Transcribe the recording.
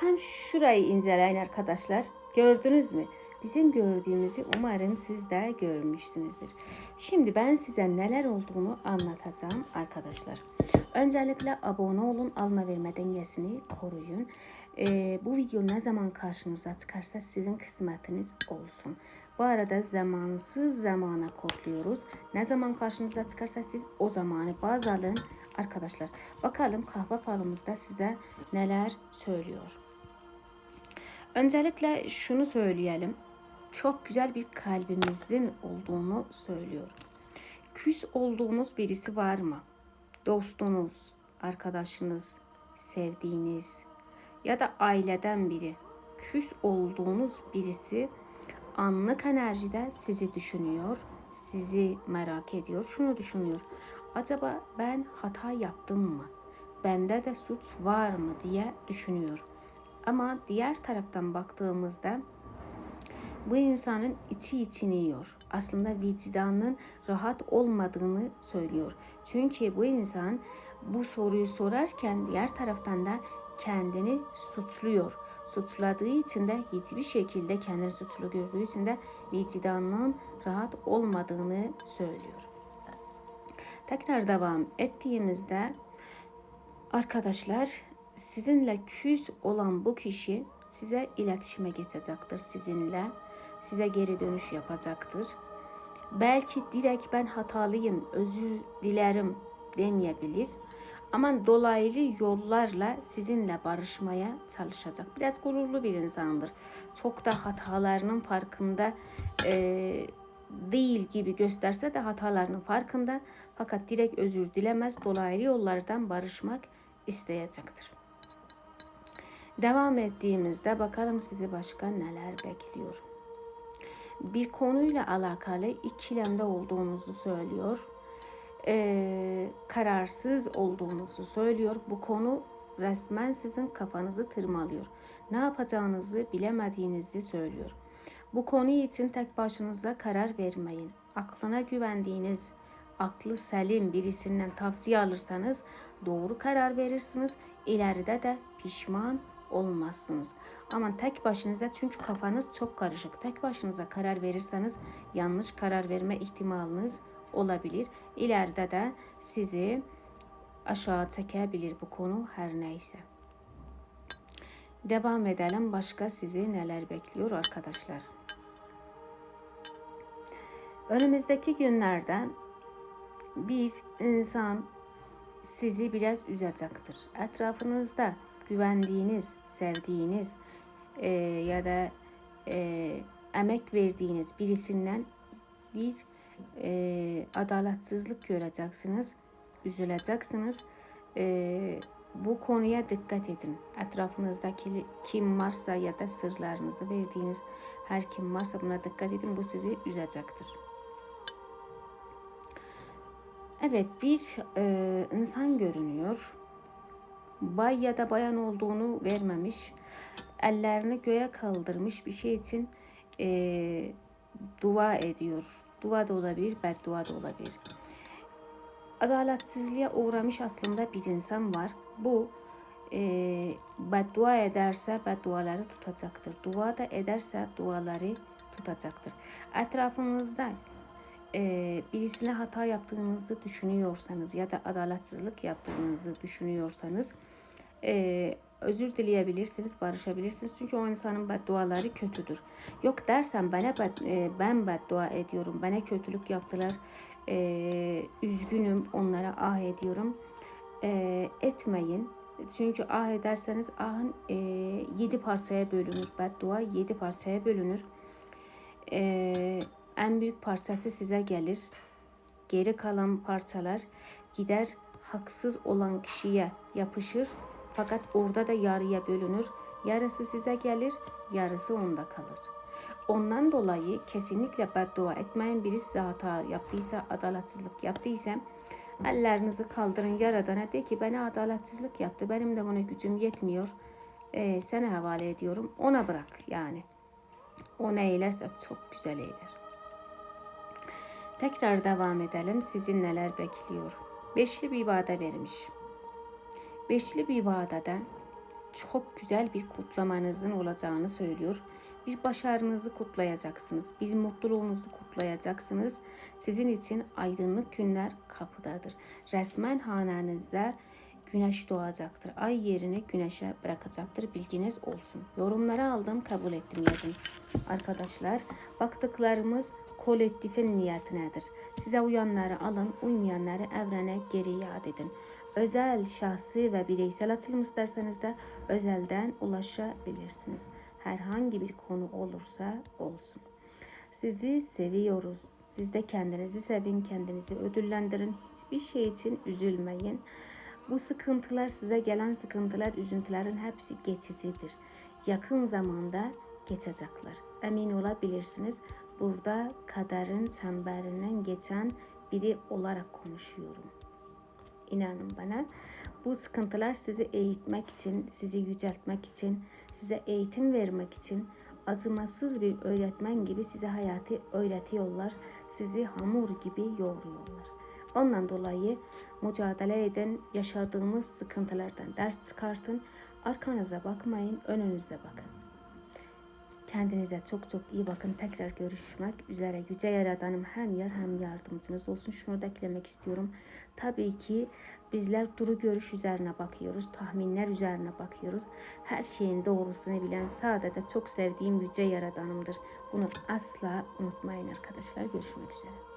Tam şurayı inceleyin arkadaşlar. Gördünüz mü? Bizim gördüğümüzü umarım siz de görmüşsünüzdür. Şimdi ben size neler olduğunu anlatacağım arkadaşlar. Öncelikle abone olun, alma verme dengesini koruyun. Ee, bu video ne zaman karşınıza çıkarsa sizin kısmetiniz olsun. Bu arada zamansız zamana kodluyoruz. Ne zaman karşınıza çıkarsa siz o zamanı baz alın arkadaşlar. Bakalım kahve falımızda size neler söylüyor. Öncelikle şunu söyleyelim. Çok güzel bir kalbimizin olduğunu söylüyor. Küs olduğunuz birisi var mı? Dostunuz, arkadaşınız, sevdiğiniz ya da aileden biri. Küs olduğunuz birisi anlık enerjide sizi düşünüyor, sizi merak ediyor, şunu düşünüyor. Acaba ben hata yaptım mı? Bende de suç var mı diye düşünüyor. Ama diğer taraftan baktığımızda bu insanın içi içini yiyor. Aslında vicdanının rahat olmadığını söylüyor. Çünkü bu insan bu soruyu sorarken diğer taraftan da kendini suçluyor. Suçladığı için de hiçbir şekilde kendini suçlu gördüğü için de vicdanının rahat olmadığını söylüyor. Tekrar devam ettiğimizde arkadaşlar sizinle küs olan bu kişi size iletişime geçecektir sizinle. Size geri dönüş yapacaktır. Belki direkt ben hatalıyım, özür dilerim demeyebilir. Ama dolaylı yollarla sizinle barışmaya çalışacak. Biraz gururlu bir insandır. Çok da hatalarının farkında e, değil gibi gösterse de hatalarının farkında. Fakat direkt özür dilemez. Dolaylı yollardan barışmak isteyecektir. Devam ettiğimizde bakalım sizi başka neler bekliyor. Bir konuyla alakalı ikilemde olduğunuzu söylüyor. Ee, kararsız olduğunuzu söylüyor. Bu konu resmen sizin kafanızı tırmalıyor. Ne yapacağınızı bilemediğinizi söylüyor. Bu konu için tek başınıza karar vermeyin. Aklına güvendiğiniz, aklı selim birisinden tavsiye alırsanız doğru karar verirsiniz. İleride de pişman olmazsınız. Ama tek başınıza çünkü kafanız çok karışık. Tek başınıza karar verirseniz yanlış karar verme ihtimaliniz olabilir. İleride de sizi aşağı çekebilir bu konu her neyse. Devam edelim. Başka sizi neler bekliyor arkadaşlar? Önümüzdeki günlerde bir insan sizi biraz üzecektir. Etrafınızda güvendiğiniz, sevdiğiniz e, ya da e, emek verdiğiniz birisinden bir e, adaletsizlik göreceksiniz, üzüleceksiniz. E, bu konuya dikkat edin. Etrafınızdaki kim varsa ya da sırlarınızı verdiğiniz her kim varsa buna dikkat edin. Bu sizi üzecektir. Evet bir e, insan görünüyor. Bay ya da bayan olduğunu vermemiş. Ellerini göğe kaldırmış bir şey için e, dua ediyor. Dua da olabilir, beddua da olabilir. Adaletsizliğe uğramış aslında bir insan var. Bu e, beddua ederse bedduaları tutacaktır. Dua da ederse duaları tutacaktır. Etrafınızda e, birisine hata yaptığınızı düşünüyorsanız ya da adaletsizlik yaptığınızı düşünüyorsanız e, özür dileyebilirsiniz, barışabilirsiniz. Çünkü o insanın bedduaları kötüdür. Yok dersen bana bed, e, ben beddua ediyorum, bana kötülük yaptılar, e, üzgünüm, onlara ah ediyorum. E, etmeyin. Çünkü ah ederseniz ahın e, yedi parçaya bölünür. Beddua yedi parçaya bölünür. E, en büyük parçası size gelir. Geri kalan parçalar gider haksız olan kişiye yapışır. Fakat orada da yarıya bölünür. Yarısı size gelir, yarısı onda kalır. Ondan dolayı kesinlikle beddua etmeyin. Birisi hata yaptıysa, adaletsizlik yaptıysa ellerinizi kaldırın yaradana de ki bana adaletsizlik yaptı. Benim de buna gücüm yetmiyor. Ee, sana havale ediyorum. Ona bırak yani. O ne eylerse çok güzel eyler. Tekrar devam edelim. Sizin neler bekliyor? Beşli bir vade vermiş. Beşli bir vadede çok güzel bir kutlamanızın olacağını söylüyor. Bir başarınızı kutlayacaksınız. Bir mutluluğunuzu kutlayacaksınız. Sizin için aydınlık günler kapıdadır. Resmen hanenizde güneş doğacaktır. Ay yerini güneşe bırakacaktır. Bilginiz olsun. Yorumlara aldım, kabul ettim yazın. Arkadaşlar, baktıklarımız kolektifin niyetinedir. Size uyanları alın, uymayanları evrene geri iade edin. Özel, şahsi ve bireysel açılım isterseniz de özelden ulaşabilirsiniz. Herhangi bir konu olursa olsun. Sizi seviyoruz. Siz de kendinizi sevin, kendinizi ödüllendirin. Hiçbir şey için üzülmeyin. Bu sıkıntılar size gelen sıkıntılar, üzüntülerin hepsi geçicidir. Yakın zamanda geçecekler. Emin olabilirsiniz. Burada kaderin çemberinden geçen biri olarak konuşuyorum. İnanın bana bu sıkıntılar sizi eğitmek için, sizi yüceltmek için, size eğitim vermek için acımasız bir öğretmen gibi size hayatı öğretiyorlar. Sizi hamur gibi yoğuruyorlar. Ondan dolayı mücadele edin, yaşadığınız sıkıntılardan ders çıkartın. Arkanıza bakmayın, önünüze bakın. Kendinize çok çok iyi bakın. Tekrar görüşmek üzere. Yüce Yaradanım hem yar hem yardımcınız olsun. Şunu da eklemek istiyorum. Tabii ki bizler duru görüş üzerine bakıyoruz. Tahminler üzerine bakıyoruz. Her şeyin doğrusunu bilen sadece çok sevdiğim Yüce Yaradanımdır. Bunu asla unutmayın arkadaşlar. Görüşmek üzere.